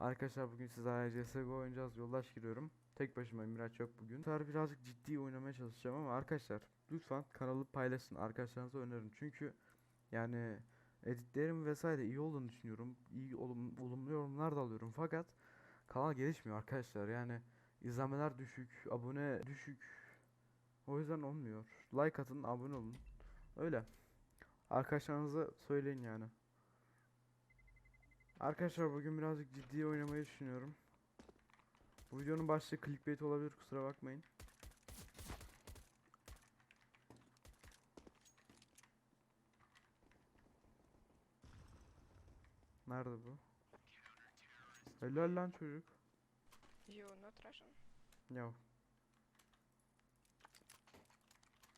Arkadaşlar bugün sizlerle CSGO oynayacağız. Yoldaş giriyorum. Tek başıma Miraç yok bugün. Bu birazcık ciddi oynamaya çalışacağım ama arkadaşlar lütfen kanalı paylaşın. Arkadaşlarınıza öneririn. Çünkü yani editlerim vesaire iyi olduğunu düşünüyorum. İyi olum, olumlu yorumlar da alıyorum. Fakat kanal gelişmiyor arkadaşlar. Yani izlenmeler düşük, abone düşük. O yüzden olmuyor. Like atın, abone olun. Öyle. Arkadaşlarınıza söyleyin yani. Arkadaşlar bugün birazcık ciddi oynamayı düşünüyorum. Bu videonun başlığı clickbait olabilir kusura bakmayın. Nerede bu? Helal lan çocuk. You not Russian? No.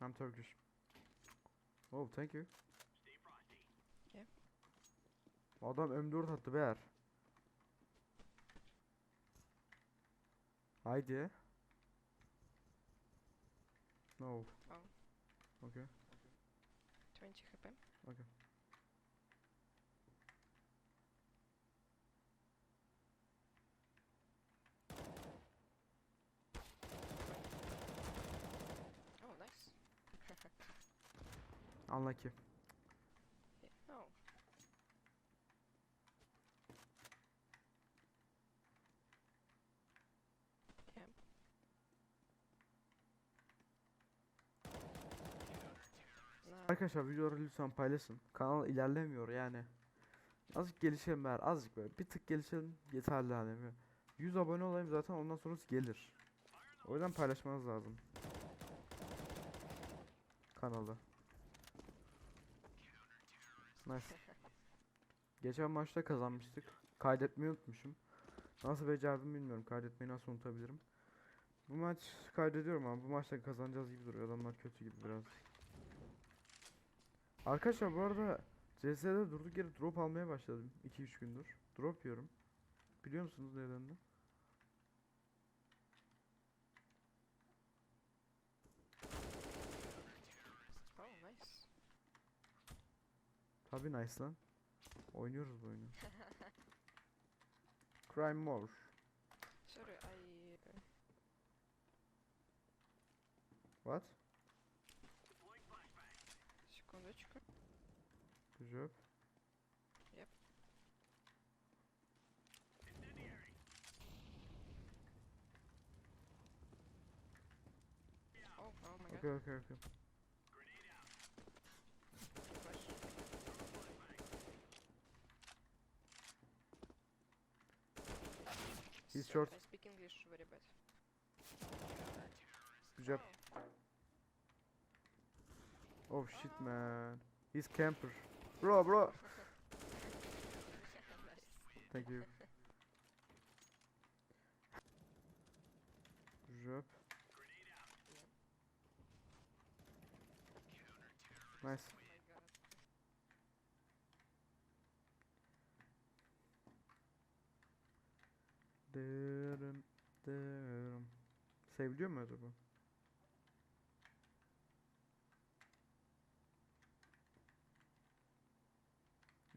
I'm Turkish. Oh, thank you. Adam M4 attı beyler. Haydi. No. Oh, Okay. 20 HP. Okay. Oh, nice. Unlucky. Yeah. Oh, yeah. No. Arkadaşlar videoları lütfen paylaşın. Kanal ilerlemiyor yani. Azıcık gelişelim beyler. Azıcık böyle. Bir tık gelişelim. Yeterli hani. Bir 100 abone olayım zaten ondan sonrası gelir. O yüzden paylaşmanız lazım. Kanalı. Nice. Geçen maçta kazanmıştık. Kaydetmeyi unutmuşum. Nasıl becerdim bilmiyorum. Kaydetmeyi nasıl unutabilirim. Bu maç kaydediyorum ama bu maçta kazanacağız gibi duruyor. Adamlar kötü gibi biraz. Arkadaşlar bu arada CS'de durduk yere drop almaya başladım 2-3 gündür. Drop yiyorum. Biliyor musunuz nedenini? Oh, nice. Tabi nice lan. Oynuyoruz bu oyunu. Crime More. Sorry, I. Uh, What? Секундочку. Good job. Yep. Oh, oh my Okay god. okay okay. Flash. He's short. I speak English very bad. Good job. Oh shit man. He's camper. Bro bro. Thank you. Job. Nice. Oh. Dırım, dırım. Seviliyor mu acaba?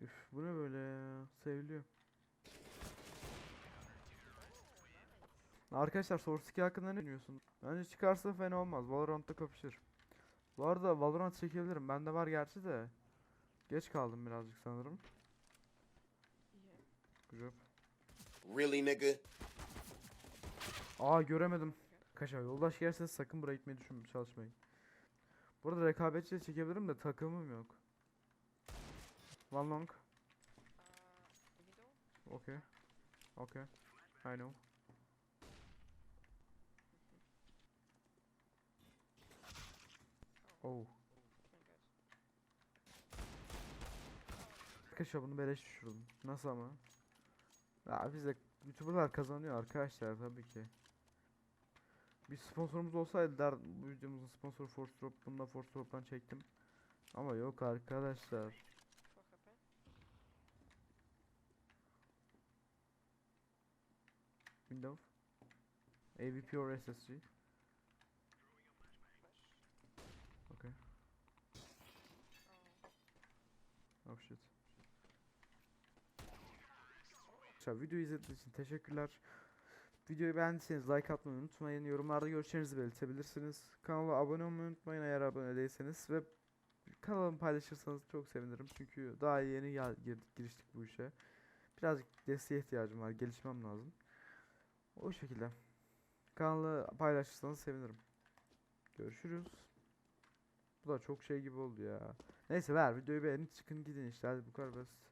Üf bu ne böyle ya? Seviliyor. Arkadaşlar Source 2 hakkında ne düşünüyorsun? Bence çıkarsa fena olmaz. Valorant'ta kapışır. Bu arada Valorant çekebilirim. Bende var gerçi de. Geç kaldım birazcık sanırım. Job. Really, nigga? Aa göremedim. Kaşa yoldaş gelse sakın buraya gitmeyi düşünme çalışmayın. Burada rekabetçi de çekebilirim de takımım yok. One long. Uh. Okay. Okay. I know. Oh. Oh. Arkadaşlar bunu beleş düşürdüm. Nasıl ama? Ya biz de YouTuber'lar kazanıyor arkadaşlar tabii ki. Bir sponsorumuz olsaydı der bu videomuzun sponsoru Force Drop. Bunu da Force Drop'tan çektim. Ama yok arkadaşlar. 4 HP. Window. AVP or SSG. Okay. Oh. Shit. Arkadaşlar videoyu izlediğiniz için teşekkürler. Videoyu beğendiyseniz like atmayı unutmayın. Yorumlarda görüşlerinizi belirtebilirsiniz. Kanala abone olmayı unutmayın eğer abone değilseniz ve kanalımı paylaşırsanız çok sevinirim. Çünkü daha yeni gel- gir- giriştik bu işe. Birazcık desteğe ihtiyacım var. Gelişmem lazım. O şekilde. Kanalı paylaşırsanız sevinirim. Görüşürüz. Bu da çok şey gibi oldu ya. Neyse ver videoyu beğenin çıkın gidin işte hadi bu kadar basit.